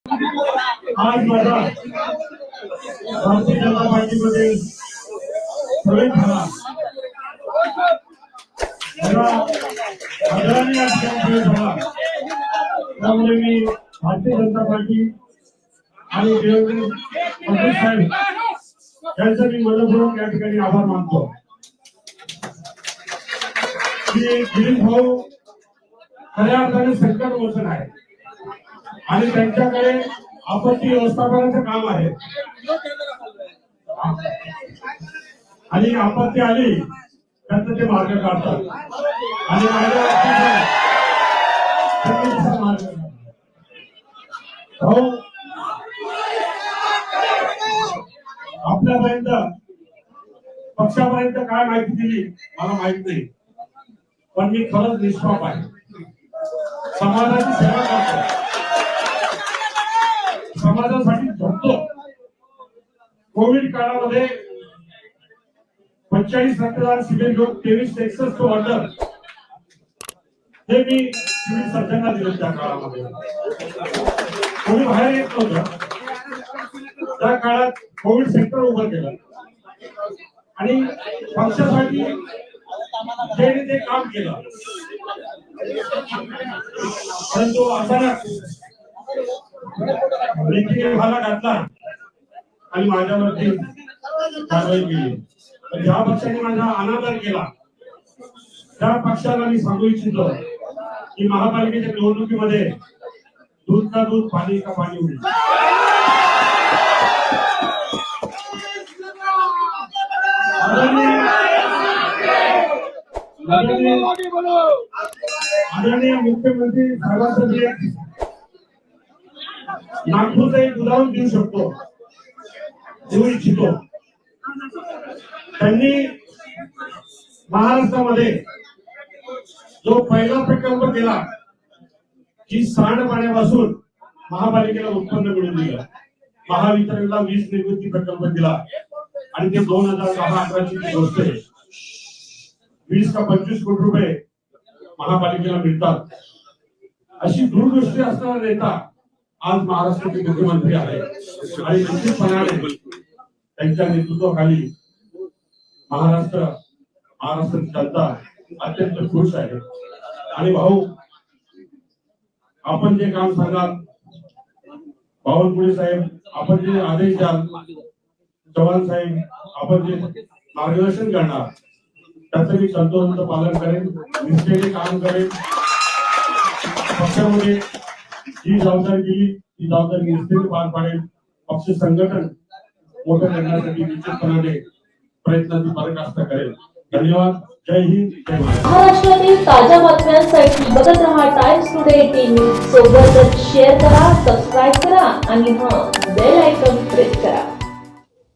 आज माझा भारतीय जनता पार्टीमध्ये प्रवेश झाला त्यामुळे मी भारतीय जनता पार्टी आणि देवेंद्र फडणवीस साहेब यांचा मी मनपूर्वक या ठिकाणी आभार मानतो. की दिलीप भाऊ खऱ्या अर्थाने संकट मोचन आहे आणि त्यांच्याकडे आपत्ती व्यवस्थापनाचं काम आहे. आणि आपत्ती आली त्यांचं ते मार्ग काढतात. आणि मार्ग आपल्यापर्यंत पक्षापर्यंत काय माहिती दिली? मला माहीत नाही. पण मी खरंच निष्पाप आहे. समाजाची सेवा करतो समाजासाठी झटतो कोविड काळामध्ये पंचेचाळीस रक्तदान शिबिर घेऊन तेवीस टेक्सस ऑर्डर हे मी सिव्हिल सर्जनला दिलं त्या काळामध्ये. कोणी बाहेर येत नव्हतं. त्या काळात कोविड सेंटर उभं केलं. आणि पक्षासाठी जे ते काम केलं. परंतु अचानक लेखी भाला घातला. आणि माझ्यावरती कारवाई केली. पण ज्या पक्षाने माझा अनादर केला त्या पक्षाला मी सांगू इच्छितो की महापालिकेच्या निवडणुकीमध्ये दूध का दूध पाणी का पाणी होईल. आदरणीय मुख्यमंत्री साहेबांसाठी नागपूरचं एक उदाहरण देऊ शकतो. देऊ इच्छितो. त्यांनी महाराष्ट्रामध्ये जो पहिला प्रकल्प केला की सांडपाण्यापासून महापालिकेला उत्पन्न मिळून दिलं. महावितरणला वीज निर्मिती प्रकल्प दिला. आणि ते दोन हजार दहा अकराची गोष्ट आहे वीस का पंचवीस कोटी रुपये महापालिकेला मिळतात. अशी दूरदृष्टी असणारा नेता आज महाराष्ट्राचे मुख्यमंत्री आहे आणि निश्चितपणाने त्यांच्या नेतृत्वाखाली महाराष्ट्र महाराष्ट्राची जनता अत्यंत खुश आहे. आणि भाऊ आपण जे काम सांगाल बावनकुळे साहेब आपण जे आदेश द्याल चव्हाण साहेब आपण जे मार्गदर्शन करणार त्याचं मी तंतोतंत पालन करेन निष्ठेने काम करेन. पक्षामध्ये ही जबाबदारी दिली ती जबाबदारी निश्चित पार पाडेल पक्ष संघटन मोठं करण्यासाठी निश्चितपणाने प्रयत्नाची पराकाष्ठा करेल. धन्यवाद. जय हिंद. जय महाराष्ट्र महाराष्ट्रातील ताज्या बातम्यांसाठी बघत रहा टाइम्स टुडे टीव्ही सोबतच शेअर करा सबस्क्राईब करा आणि हा बेल आयकॉन प्रेस करा.